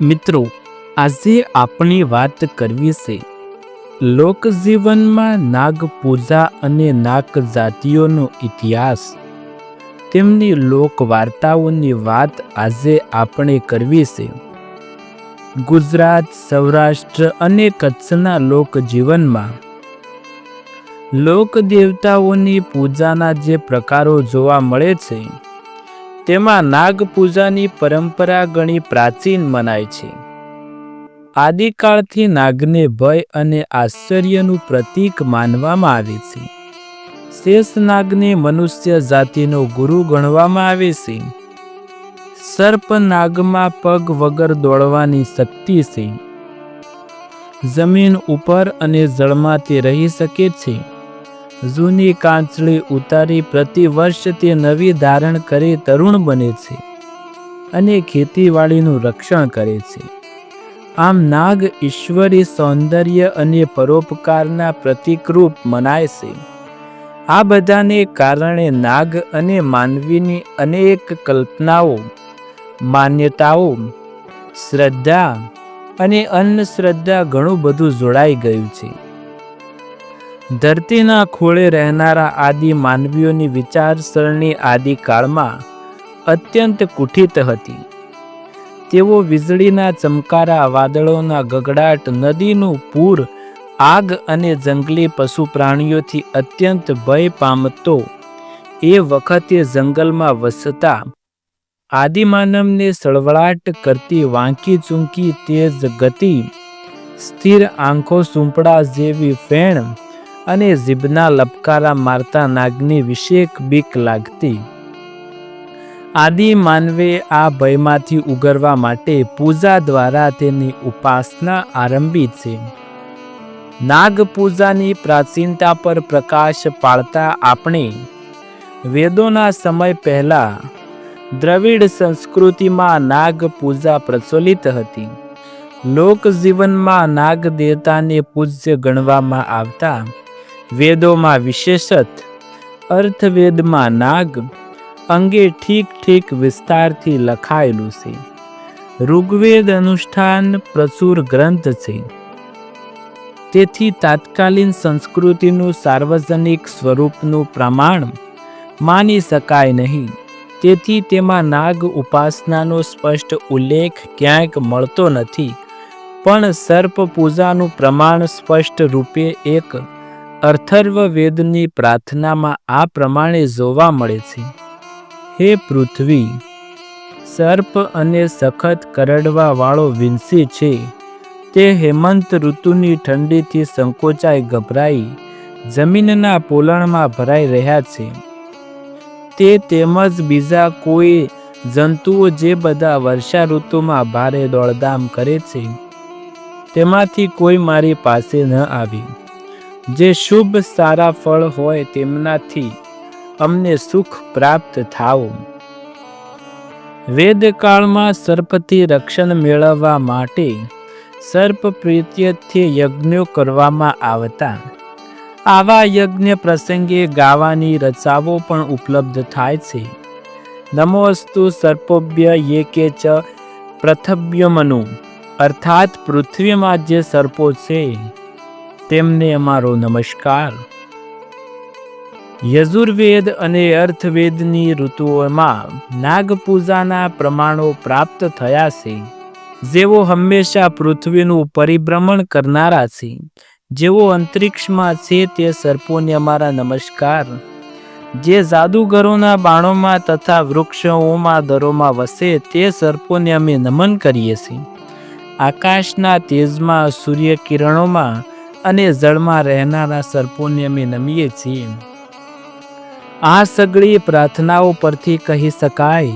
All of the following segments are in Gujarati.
મિત્રો, આજે આપણી વાત કરવી છે, લોકજીવનમાં નાગ પૂજા અને નાગ જાતિઓનો ઇતિહાસ. તેમની લોક વાર્તાઓની વાત આજે આપણે કરવી છે. ગુજરાત, સૌરાષ્ટ્ર અને કચ્છના લોકજીવનમાં લોક દેવતાઓની પૂજાના જે પ્રકારો જોવા મળે છે તેમાં નાગપૂજાની પરંપરા ઘણી પ્રાચીન મનાય છે. આદિકાળથી નાગને ભય અને આશ્ચર્યનું પ્રતીક માનવામાં આવે છે. શેષનાગને મનુષ્ય જાતિનો ગુરુ ગણવામાં આવે છે. સર્પનાગમાં પગ વગર દોડવાની શક્તિ છે. જમીન ઉપર અને જળમાં તે રહી શકે છે. જૂની કાંચળી ઉતારી પ્રતિ વર્ષ તે નવી ધારણ કરી તરુણ બને છે અને ખેતીવાડીનું રક્ષણ કરે છે. આમ નાગ ઈશ્વરી સૌંદર્ય અને પરોપકારના પ્રતિકરૂપ મનાય છે. આ બધાને કારણે નાગ અને માનવીની અનેક કલ્પનાઓ, માન્યતાઓ, શ્રદ્ધા અને અંધશ્રદ્ધા ઘણું બધું જોડાઈ ગયું છે. ધરતીના ખોળે રહેનારા આદિ માનવીઓની વિચારસરણી આદિકાળમાં અત્યંત કુઠિત હતી. તેઓ વીજળીના ચમકારા વાદળોના ગગડાટ, નદીનું પૂર, આગ અને જંગલી પશુ પ્રાણીઓથી અત્યંત ભય પામતો એ વખતે જંગલમાં વસતા આદિમાનવને સળવળાટ કરતી વાંકી ચૂંકી તેજ ગતિ, સ્થિર આંખો, સૂંપડા જેવી ફેણ અને જીભના લપકારા મારતા નાગની વિશેક બીક લાગતી. આદિ માનવે આ ભયમાંથી ઉગરવા માટે પૂજા દ્વારા તેની ઉપાસના આરંભી છે. નાગ પૂજાની પ્રાચીનતા પર પ્રકાશ પાડતા આપણે વેદોના સમય પહેલા દ્રવિડ સંસ્કૃતિમાં નાગ પૂજા પ્રચલિત હતી. લોકજીવનમાં નાગ દેવતાને પૂજ્ય ગણવામાં આવતા વેદોમાં વિશેષત અર્થવેદમાં નાગ અંગે ઠીક ઠીક વિસ્તારથી લખાયેલું છે. ઋગ્વેદ અનુષ્ઠાન પ્રચુર ગ્રંથ છે. તેથી તાત્કાલીન સંસ્કૃતિનું સાર્વજનિક સ્વરૂપનું પ્રમાણ માની શકાય નહીં. તેથી તેમાં નાગ ઉપાસનાનો સ્પષ્ટ ઉલ્લેખ ક્યાંક મળતો નથી. પણ સર્પ પૂજાનું પ્રમાણ સ્પષ્ટ રૂપે એક અથર્વવેદની પ્રાર્થનામાં આ પ્રમાણે જોવા મળે છે. હે પૃથ્વી, સર્પ અને સખત કરડવાવાળો વિંસી છે. તે હેમંત ઋતુની ઠંડીથી સંકોચાઈ ગભરાઈ જમીનના પોલણમાં ભરાઈ રહ્યા છે. તે તેમજ બીજા કોઈ જંતુઓ જે બધા વર્ષા ઋતુમાં ભારે દોડધામ કરે છે. તેમાંથી કોઈ મારી પાસે ન આવી. જે શુભ સારા ફળ હોય તેમનાથી અમને સુખ પ્રાપ્ત થાવું વેદકાળમાં સર્પથી રક્ષણ મેળવવા માટે સર્પ પ્રીત્યથી યજ્ઞો કરવામાં આવતા. આવા યજ્ઞ પ્રસંગે ગાવાની રચાવો પણ ઉપલબ્ધ થાય છે. નમોસ્તુ સર્પોભ્ય યે કે ચ પ્રથભ્યમનુ. અર્થાત પૃથ્વીમાં જે સર્પો છે તેમને અમારો નમસ્કાર. યજુર્વેદ અને અર્થવેદની ઋતુઓમાં નાગપૂજાના પ્રમાણો પ્રાપ્ત થયા છે. જેઓ હંમેશા પૃથ્વીનું પરિભ્રમણ કરનારા છે. જેઓ અંતરિક્ષમાં છે તે સર્પોને અમારા નમસ્કાર. જે જાદુગરોના બાણોમાં તથા વૃક્ષોમાં દરોમાં વસે તે સર્પોને અમે નમન કરીએ છીએ. આકાશના તેજમાં સૂર્ય કિરણોમાં અને જળમાં રહેનારા સર્પોને અમે નમીએ છીએ. આ સગળી પ્રાર્થનાઓ પરથી કહી શકાય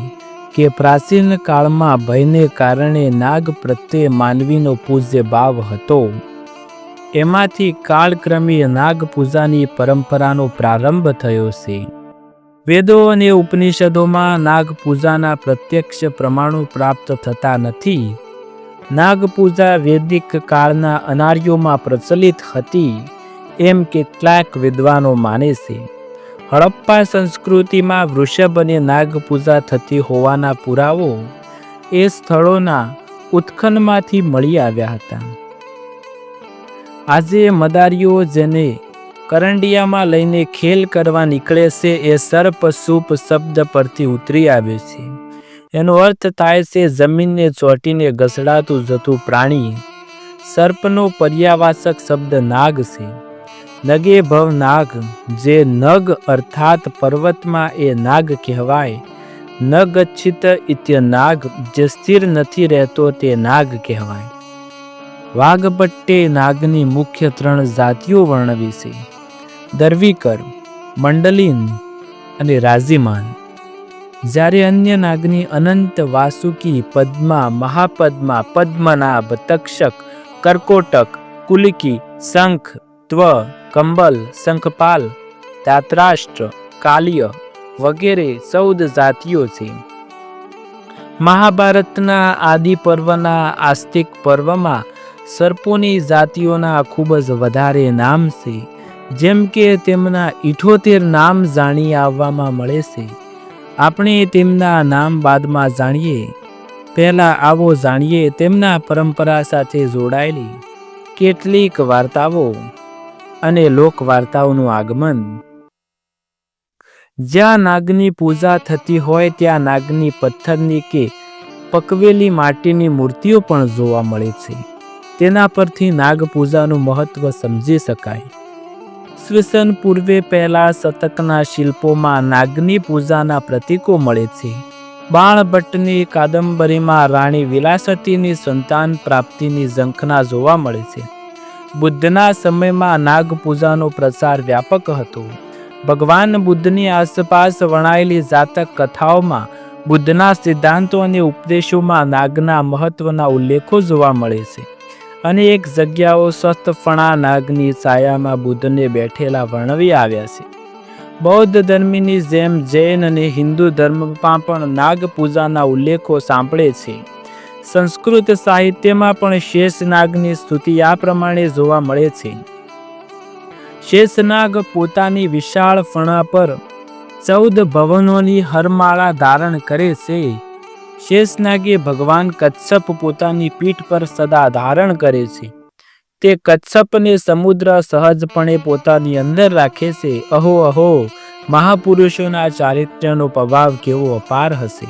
કે પ્રાચીન કાળમાં ભયને કારણે નાગ પ્રત્યે માનવીનો પૂજ્ય ભાવ હતો. એમાંથી કાળક્રમે નાગ પૂજાની પરંપરાનો પ્રારંભ થયો છે. વેદો અને ઉપનિષદોમાં નાગ પૂજાના પ્રત્યક્ષ પ્રમાણો પ્રાપ્ત થતા નથી. નાગ પૂજા વૈદિક કાળના અનાર્યોમાં પ્રચલિત હતી એમ કેટલાક વિદ્વાનો માને છે. હડપ્પા સંસ્કૃતિમાં વૃષભ અને નાગપૂજા થતી હોવાના પુરાવો એ સ્થળોના ઉત્ખનમાંથી મળી આવ્યા હતા. આજે મદારીઓ જેને કરંડિયામાં લઈને ખેલ કરવા નીકળે છે એ સર્પ સૂપ શબ્દ પરથી ઉતરી આવે છે. એનો અર્થ થાય છે, જમીનને ચોંટીને ઘસડાતું જતું પ્રાણી. સર્પનો પર્યાવાસક શબ્દ નાગ છે. નગે ભવ નાગ, જે નગ અર્થાત પર્વતમાં એ નાગ કહેવાય. ન ઇત્ય નાગ, જે સ્થિર નથી રહેતો તે નાગ કહેવાય. વાઘભટ્ટે નાગની મુખ્ય ત્રણ જાતિઓ વર્ણવી છે. દર્વીકર, મંડલીન અને રાજીમાન જ્યારે અન્ય નાગની અનંત વાસુકી, પદ્મા, મહાપદ્મા, પદ્મનાભ, તક્ષક, કર્કોટક, કુલિકી, શંખ, ત્વ, કંબલ, શંખપાલ, દાત્રાષ્ટ્ર, કાલ્ય વગેરે ચૌદ જાતિઓ છે. મહાભારતના આદિ પર્વના આસ્તિક પર્વમાં સર્પોની જાતિઓના ખૂબ જ વધારે નામ છે, જેમ કે તેમના ઇઠોતેર નામ જાણી આવવામાં મળે છે. આપણે તેમના નામ બાદમાં જાણીએ. પહેલાં આવો જાણીએ તેમના પરંપરા સાથે જોડાયેલી કેટલીક વાર્તાઓ અને લોક વાર્તાઓનું આગમન. જ્યાં નાગની પૂજા થતી હોય ત્યાં નાગની પથ્થરની કે પકવેલી માટીની મૂર્તિઓ પણ જોવા મળે છે. તેના પરથી નાગ પૂજાનું મહત્વ સમજી શકાય. ઈસવીસન પૂર્વે પહેલા શતકના શિલ્પોમાં નાગની પૂજાના પ્રતીકો મળે છે. બાણભટ્ટની કાદંબરીમાં રાણી વિલાસતીની સંતાન પ્રાપ્તિની ઝંખના જોવા મળે છે. બુદ્ધના સમયમાં નાગ પૂજાનો પ્રસાર વ્યાપક હતો. ભગવાન બુદ્ધની આસપાસ વણાયેલી જાતક કથાઓમાં બુદ્ધના સિદ્ધાંતો અને ઉપદેશોમાં નાગના મહત્વના ઉલ્લેખો જોવા મળે છે. અનેક જગ્યાઓ સ્વસ્થફણા નાગની છાયામાં બુદ્ધને બેઠેલા વર્ણવી આવ્યા છે. બૌદ્ધ ધર્મની જેમ જૈન અને હિન્દુ ધર્મમાં પણ નાગ પૂજાના ઉલ્લેખો સાંભળે છે. સંસ્કૃત સાહિત્યમાં પણ શેષ નાગની સ્તુતિ આ પ્રમાણે જોવા મળે છે. શેષનાગ પોતાની વિશાળ ફણા પર ચૌદ ભવનોની હરમાળા ધારણ કરે છે. શેષનાગે ભગવાન કચ્છપ પોતાની પીઠ પર સદા ધારણ કરે છે તે કચ્છપને સમુદ્ર સહજપણે પોતાની અંદર રાખે છે અહો અહો મહાપુરુષોના ચારિત્ર્યનો પ્રભાવ કેવો અપાર હશે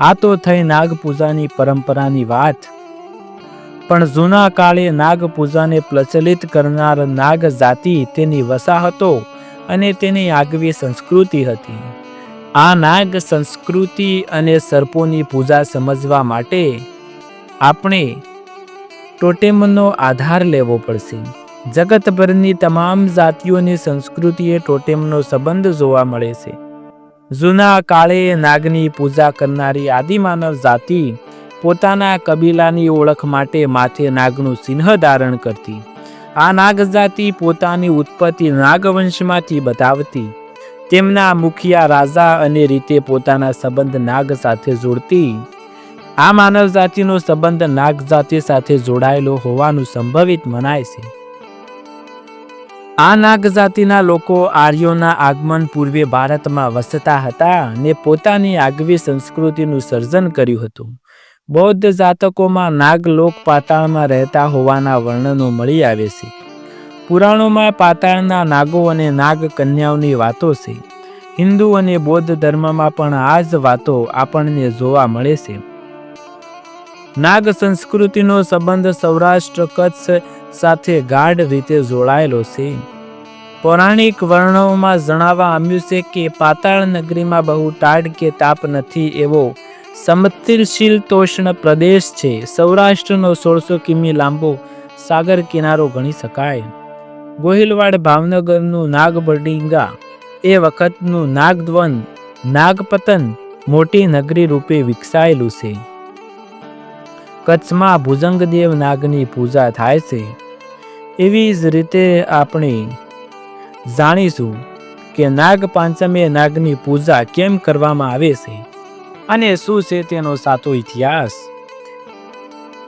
આ તો થઈ નાગપૂજાની પરંપરાની વાત પણ જૂના કાળે નાગપૂજાને પ્રચલિત કરનાર નાગ જાતિ તેની વસાહતો અને તેની આગવી સંસ્કૃતિ હતી આ નાગ સંસ્કૃતિ અને સર્પોની પૂજા સમજવા માટે આપણે ટોટેમનો આધાર લેવો પડશે. જગતભરની તમામ જાતિઓની સંસ્કૃતિએ ટોટેમનો સંબંધ જોવા મળે છે. જૂના કાળે નાગની પૂજા કરનારી આદિમાનવ જાતિ પોતાના કબીલાની ઓળખ માટે માથે નાગનું ચિહ્ન ધારણ કરતી. આ નાગ જાતિ પોતાની ઉત્પત્તિ નાગવંશમાંથી બતાવતી. તેમના મુખિયા રાજા અને રીતે પોતાના સંબંધ નાગ સાથે જોડતી. આ માનવ જાતિનો સંબંધ નાગ જાતિ સાથે જોડાયેલો હોવાનું સંભવિત મનાય છે. આ નાગ જાતિના લોકો આર્યોના આગમન પૂર્વે ભારતમાં વસતા હતા અને પોતાની આગવી સંસ્કૃતિનું સર્જન કર્યું હતું. બૌદ્ધ જાતકોમાં નાગ લોક પાતાળમાં રહેતા હોવાના વર્ણનો મળી આવે છે. પુરાણોમાં પાતાળના નાગો અને નાગ કન્યાઓની વાતો છે. હિન્દુ અને બૌદ્ધ ધર્મમાં પણ આ જ વાતો આપણને જોવા મળે છે. નાગ સંસ્કૃતિનો સંબંધ સૌરાષ્ટ્ર, કચ્છ સાથે ગાઢ રીતે જોડાયેલો છે. પૌરાણિક વર્ણોમાં જણાવવા આવ્યું છે કે પાતાળ નગરીમાં બહુ ટાઢ કે તાપ નથી એવો સમતિલશીલ તોષ્ણ પ્રદેશ છે. સૌરાષ્ટ્રનો સોળસો કિમી લાંબો સાગર કિનારો ગણી શકાય. ગોહિલવાડ ભાવનગરનું નાગબડિંગા. એ વખતનું નાગદ્વન, નાગપતન મોટી નગરી રૂપે વિકસાયેલું છે. કચ્છમાં ભુજંગદેવ નાગની પૂજા થાય છે. એવી જ રીતે આપણે જાણીશું કે નાગ પાંચમે નાગની પૂજા કેમ કરવામાં આવે છે અને શું છે તેનો સાચો ઇતિહાસ.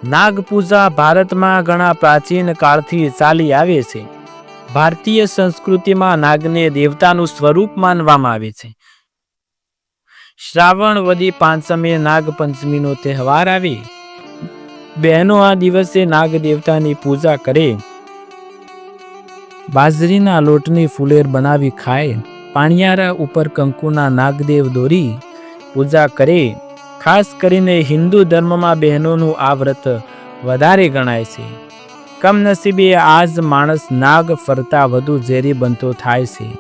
નાગ પૂજા ભારતમાં ઘણા પ્રાચીન કાળથી ચાલી આવે છે. ભારતીય સંસ્કૃતિમાં નાગને દેવતાનું સ્વરૂપ માનવામાં આવે છે. શ્રાવણ વદી પાંચમે નાગ પંચમીનો તહેવાર આવે. બહેનો આ દિવસે નાગ દેવતાની પૂજા કરે. બાજરીના લોટની ફુલેર બનાવી ખાય. પાણિયારા ઉપર કંકુના નાગદેવ દોરી પૂજા કરે. ખાસ કરીને હિન્દુ ધર્મમાં બહેનોનું આ વ્રત વધારે ગણાય છે. કમનસીબે આજ માણસ નાગ ફરતા વધુ ઝેરી બનતો થાય છે.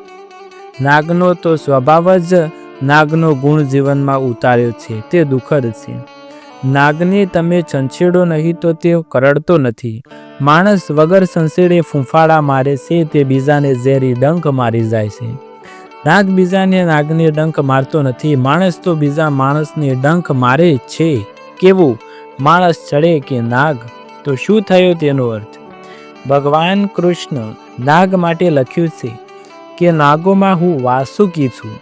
નાગનો તો સ્વભાવ જ નાગનો ગુણ જીવનમાં ઉતાર્યો છે, તે દુઃખદ છે. નાગને તમે છંછેડો નહીં તો તે કરડતો નથી. માણસ વગર સંસેડે ફૂંફાડા મારે છે, તે બીજાને ઝેરી ડંખ મારી જાય છે. નાગ બીજાને નાગને ડંખ મારતો નથી, માણસ તો બીજા માણસને ડંખ મારે છે. કેવું? માણસ ચડે કે નાગ? તો શું થયો તેનો અર્થ? ભગવાન કૃષ્ણ નાગ માટે લખ્યું છે કે, નાગોમાં હું વાસુકી છું.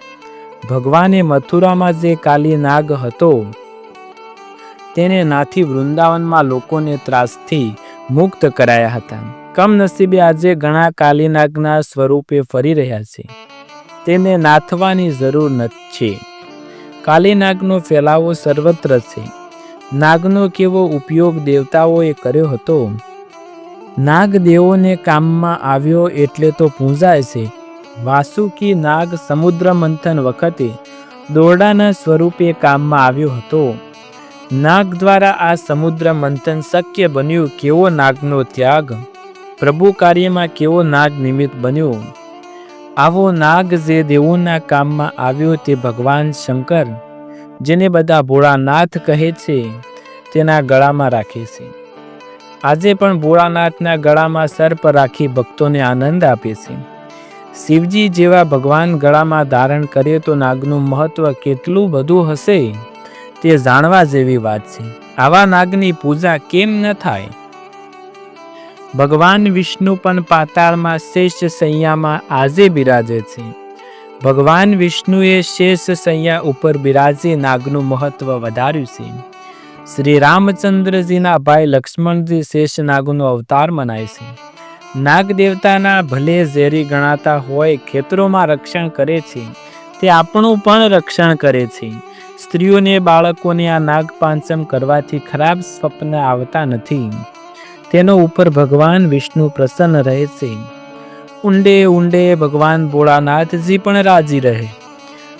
ભગવાને મથુરામાં જે કાલી નાગ હતો, તેને નાથી વૃંદાવનમાં લોકોને ત્રાસથી મુક્ત કરાયા હતા. કમનસીબે આજે ઘણા કાલીનાગના સ્વરૂપે ફરી રહ્યા છે. તેને નાથવાની જરૂર નથી. કાલીનાગનો ફેલાવો સર્વત્ર છે. નાગનો કેવો ઉપયોગ દેવતાઓએ કર્યો હતો? નાગ દેવોને કામમાં આવ્યો એટલે તો પૂંજાય છે. વાસુકી નાગ સમુદ્ર મંથન વખતે દોરડાના સ્વરૂપે કામમાં આવ્યો હતો. નાગ દ્વારા આ સમુદ્ર મંથન શક્ય બન્યું કેવો નાગનો ત્યાગ? પ્રભુ કાર્યમાં કેવો નાગ નિમિત્ત બન્યો? આવો નાગ જે દેવોના કામમાં આવ્યો તે ભગવાન શંકર જેને બધા ભોળાનાથ કહે છે, તેના ગળામાં રાખે છે. આજે પણ ભોળાનાથના ગળામાં સર્પ રાખી ભક્તોને આનંદ આપે છે. શિવજી જેવા ભગવાન ગળામાં ધારણ કરે તો નાગનું મહત્વ કેટલું બધું હશે, તે જાણવા જેવી વાત છે. આવા નાગની પૂજા કેમ ન થાય? ભગવાન વિષ્ણુ પણ પાતાળમાં શ્રેષ્ઠ સૈયામાં આજે બિરાજે છે. ભગવાન વિષ્ણુએ શેષ સૈયા ઉપર બિરાજી નાગનું મહત્વ વધાર્યું છે. શ્રી રામચંદ્રજીના ભાઈ લક્ષ્મણજી શેષ નાગનો અવતાર મનાય છે. નાગ દેવતાના ભલે ઝેરી ગણાતા હોય, ખેતરોમાં રક્ષણ કરે છે. તે આપણું પણ રક્ષણ કરે છે. સ્ત્રીઓને બાળકોને આ નાગ પાંચમ કરવાથી ખરાબ સ્વપ્ન આવતા નથી. તેનો ઉપર ભગવાન વિષ્ણુ પ્રસન્ન રહે છે. ઊંડે ઊંડે ભગવાન ભોળાનાથજી પણ રાજી રહે.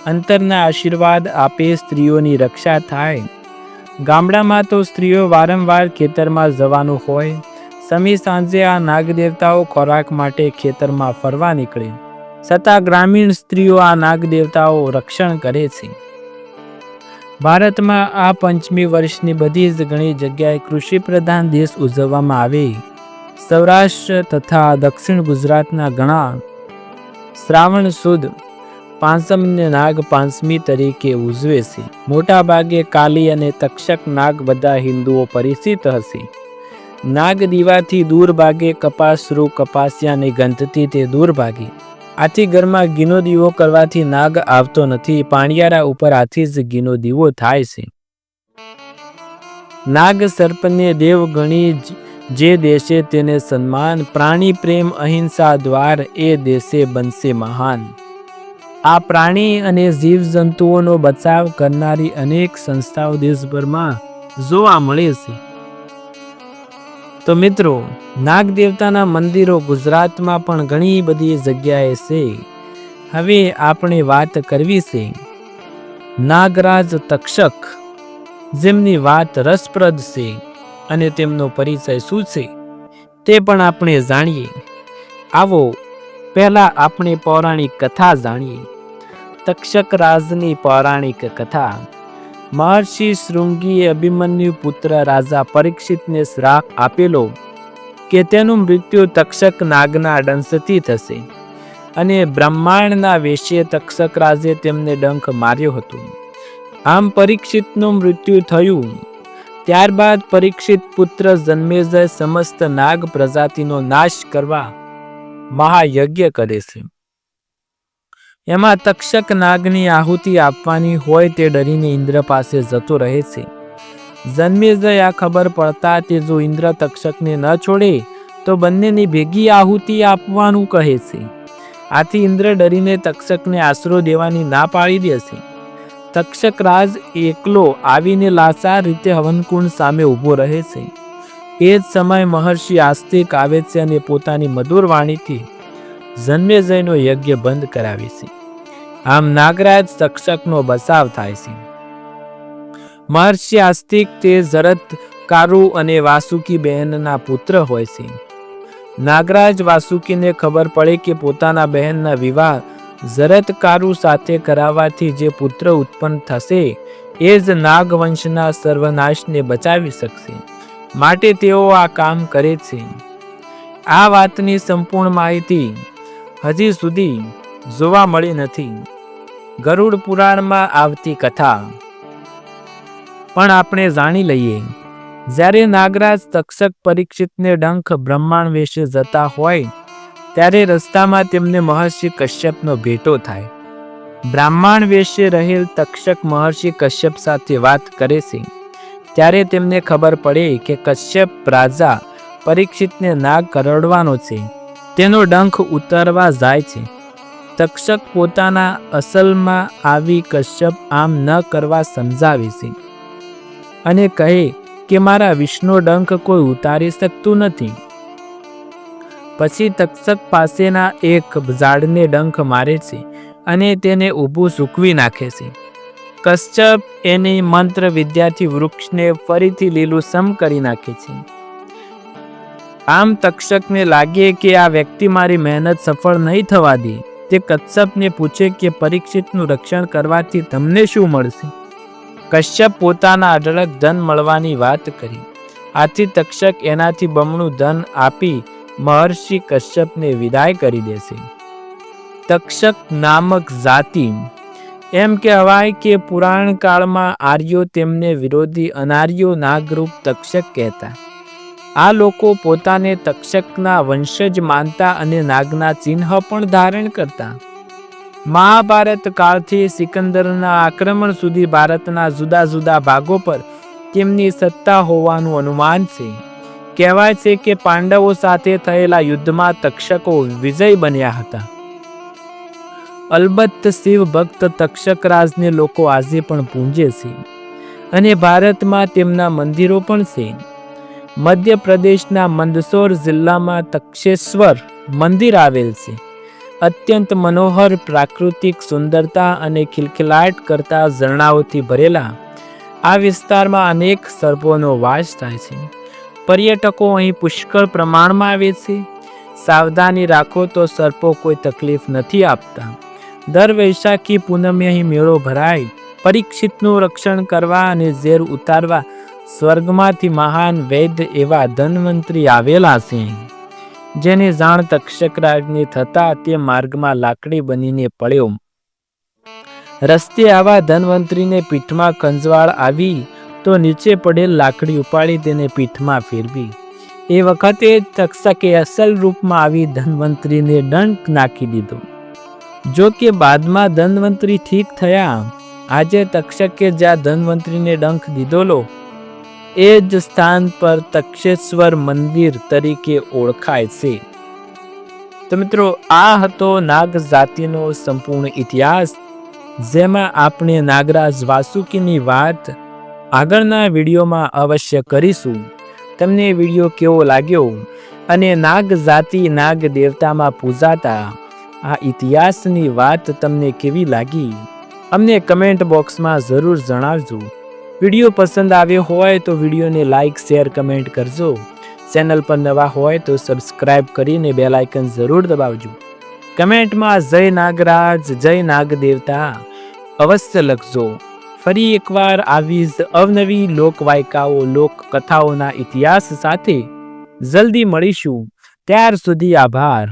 અંતરના આશીર્વાદ આપે સ્ત્રીઓની રક્ષા થાય. ગામડામાં તો સ્ત્રીઓ વારંવાર ખેતરમાં જવાનું હોય. સમી સાંજે આ નાગદેવતાઓ ખોરાક માટે ખેતરમાં ફરવા નીકળે. છતાં ગ્રામીણ સ્ત્રીઓ આ નાગદેવતાઓ રક્ષણ કરે છે. ભારતમાં આ પંચમી વર્ષની બધી જ ઘણી જગ્યાએ કૃષિ પ્રધાન દેશ ઉજવવામાં આવે. સૌરાષ્ટ્ર તથા દક્ષિણ ગુજરાતના ઘણા શ્રાવણ સુદ પાંચમને નાગ પાંચમી તરીકે ઉજવે છે. મોટા ભાગે કાલી અને તક્ષક નાગ બધા હિન્દુઓ પરિચિત હશે. નાગ દીવાથી દૂર ભાગે કપાસરૂ કપાસિયાની ગંધથી તે દૂર ભાગે. આથી ઘરમાં ગીનો દીવો કરવાથી નાગ આવતો નથી, પાણિયારા ઉપર આથી જ ગીનો દીવો થાય છે. નાગ સર્પને દેવ ગણી જ- દેશે તેને સન્માન, પ્રાણી પ્રેમ, અહિંસા દ્વાર એ દેશે બનશે મહાન. આ પ્રાણી અને જીવજંતુઓનો બચાવ કરનારી અનેક સંસ્થાઓ દેશભરમાં જોવા મળે છે. તો મિત્રો નાગ દેવતાના મંદિરો ગુજરાતમાં પણ ઘણી બધી જગ્યાએ છે. હવે આપણે વાત કરવી છે. નાગરાજ તક્ષક, જેમની વાત રસપ્રદ છે. અને તેમનો પરિચય શું છે, તે પણ આપણે જાણીએ. આવો, પહેલા આપણે પૌરાણિક કથા જાણીએ. તક્ષક રાજની પૌરાણિક કથા. મહર્ષિ શૃંગીએ અભિમન્યુ પુત્ર રાજા પરીક્ષિતને શ્રાપ આપેલો કે તેનું મૃત્યુ તક્ષક નાગના દંશથી થશે અને બ્રહ્માંડના વેશ્ય તક્ષક રાજે તેમને ડંખ માર્યો હતો. આમ પરીક્ષિતનું મૃત્યુ થયું. ત્યારબાદ પરીક્ષિત પુત્ર જન્મેજય સમસ્ત નાગ પ્રજાતિનો નાશ કરવા મહાયજ્ઞ કરે છે. એમાં તક્ષક નાગની આહુતિ આપવાની હોય તે ડરીને ઇન્દ્ર પાસે જતો રહે છે. જન્મેજય આ ખબર પડતા તે જો ઇન્દ્ર તક્ષકને ન છોડે, તો બંનેની ભેગી આહુતિ આપવાનું કહે છે. આથી ઇન્દ્ર ડરીને તક્ષકને આશરો દેવાની ના પાડી દે છે તક્ષક રાજ એકલો આવીને લાચાર રીતે હવનકુંડ સામે ઊભો રહે છે. એ જ સમય મહર્ષિ આસ્તિક આવે છે અને પોતાની મધુર વાણીથી જન્મેજયનો યજ્ઞ બંધ કરાવે છે. આમ નાગરાજ તક્ષકનો બચાવ થાય છે. મહર્ષિ આસ્તિક તે જરત કારુ અને વાસુકી બહેનના પુત્ર હોય છે. નાગરાજ વાસુકીને ખબર પડે કે પોતાના બહેનના વિવાહ જરતકારુ સાથે કરાવવાથી જે પુત્ર ઉત્પન્ન થશે, એ જ નાગવંશના સર્વનાશને બચાવી શકશે. માટે તેઓ આ કામ કરે છે. આ વાતની સંપૂર્ણ માહિતી હજી સુધી જોવા મળી નથી. ગરુડ પુરાણમાં આવતી કથા. પણ આપણે જાણી લઈએ, જ્યારે નાગરાજ તક્ષક પરીક્ષિતને ડંખ બ્રહ્માંડ વિશે જતા હોય ત્યારે રસ્તામાં તેમને મહર્ષિ કશ્યપનો ભેટો થાય. બ્રાહ્મણ વેશે રહેલ તક્ષક મહર્ષિ કશ્યપ સાથે વાત કરે છે ત્યારે તેમને ખબર પડે કે કશ્યપ રાજા પરીક્ષિતને નાગ કરડવાનો છે. તેનો ડંખ ઉતરવા જાય છે. તક્ષક પોતાના અસલમાં આવી કશ્યપ આમ ન કરવા સમજાવે છે. અને કહે કે મારા વિષ્ણુ ડંખ કોઈ ઉતારી શકતું નથી. પછી તક્ષક પાસેના એક ઝાડને ડંખ મારે છે અને તેને ઊભું સૂકવી નાખે છે. કશ્યપ એની મંત્ર વિદ્યાથી વૃક્ષને ફરીથી લીલું સમ કરી નાખે છે. આમ તક્ષકને લાગે કે આ વ્યક્તિ મારી મહેનત સફળ નહીં થવા દે. તે કશ્યપને પૂછે કે પરીક્ષિતનું રક્ષણ કરવાથી તમને શું મળશે? કશ્યપ પોતાના અઢળક ધન મળવાની વાત કરી. આથી તક્ષક એનાથી બમણું ધન આપી મહર્ષિ કશ્યપને વિદાય કરી દેશે. તક્ષક નામક જાતિ, એમ કહેવાય કે પુરાણ કાળમાં આર્યો તેમને વિરોધી અનાર્યો નાગરૂપ તક્ષક કહેતા. આ લોકો પોતાને તક્ષકના વંશજ માનતા અને નાગના ચિહ્ન પણ ધારણ કરતા. મહાભારત કાળથી સિકંદરના આક્રમણ સુધી ભારતના જુદા જુદા ભાગો પર તેમની સત્તા હોવાનું અનુમાન છે. કહેવાય છે કે પાંડવો સાથે થયેલા યુદ્ધમાં તક્ષકો વિજય બન્યા હતા. અલબત્ત શિવ ભક્ત તક્ષક રાજને લોકો આજે પણ પૂંજે છે અને ભારતમાં તેમના મંદિરો પણ છે. મધ્યપ્રદેશના મંદસોર જિલ્લામાં તક્ષેશ્વર મંદિર આવેલ છે. અત્યંત મનોહર, પ્રાકૃતિક સુંદરતા અને ખિલખિલાટ કરતા ઝરણાઓથી ભરેલા આ વિસ્તારમાં અનેક સર્પોનો વાસ થાય છે. પર્યટકો અહીં પુષ્કળ પ્રમાણમાં આવે છે. સાવધાની રાખો તો સર્પો કોઈ તકલીફ નથી આપતા. દર વૈશાખી પૂનમે અહીં મેળો ભરાય. પરીક્ષિતનું રક્ષણ કરવા અને ઝેર ઉતારવા સ્વર્ગમાંથી મહાન વૈદ્ય એવા ધનવંતરી આવેલા છે. જેને જાણ તક્ષકરાજને થતા તે માર્ગમાં લાકડી બનીને પડ્યો. રસ્તે આવા ધનવંતરીને પીઠમાં કંજવાળ આવી તો નીચે પડેલ લાકડી ઉપાડી તેને પીઠમાં ફેરવી. એ વખતે તક્ષકે અસલ રૂપમાં આવી ધન્વંતરીને દંડ નાખી દીધો. જો કે બાદમાં ધન્વંતરી ઠીક થયા, આજે તક્ષકે જ્યાં ધન્વંતરીને ડંખ દીધોલો. એ જ સ્થાન પર તક્ષેશ્વર મંદિર તરીકે ઓળખાય છે. તો મિત્રો, આ હતો નાગ જાતિનો સંપૂર્ણ ઇતિહાસ, જેમાં આપણે નાગરાજ વાસુકીની વાત આગળના વિડીયોમાં અવશ્ય કરીશું. તમને વીડિયો કેવો લાગ્યો અને નાગ જાતિ નાગ દેવતામાં પૂજાતા આ ઇતિહાસની વાત તમને કેવી લાગી? અમને કમેન્ટ બોક્સમાં જરૂર જણાવજો. વીડિયો પસંદ આવ્યો હોય તો વિડીયોને લાઇક શેર કમેન્ટ કરજો. ચેનલ પર નવા હોય તો સબસ્ક્રાઇબ કરીને બેલ આઇકન જરૂર દબાવજો. કમેન્ટમાં જય નાગરાજ, જય નાગ દેવતા અવશ્ય લખજો. ફરી એકવાર આવી જ અવનવી લોકવાયકાઓ લોકકથાઓના ઇતિહાસ સાથે જલ્દી મળીશું. ત્યાર સુધી આભાર.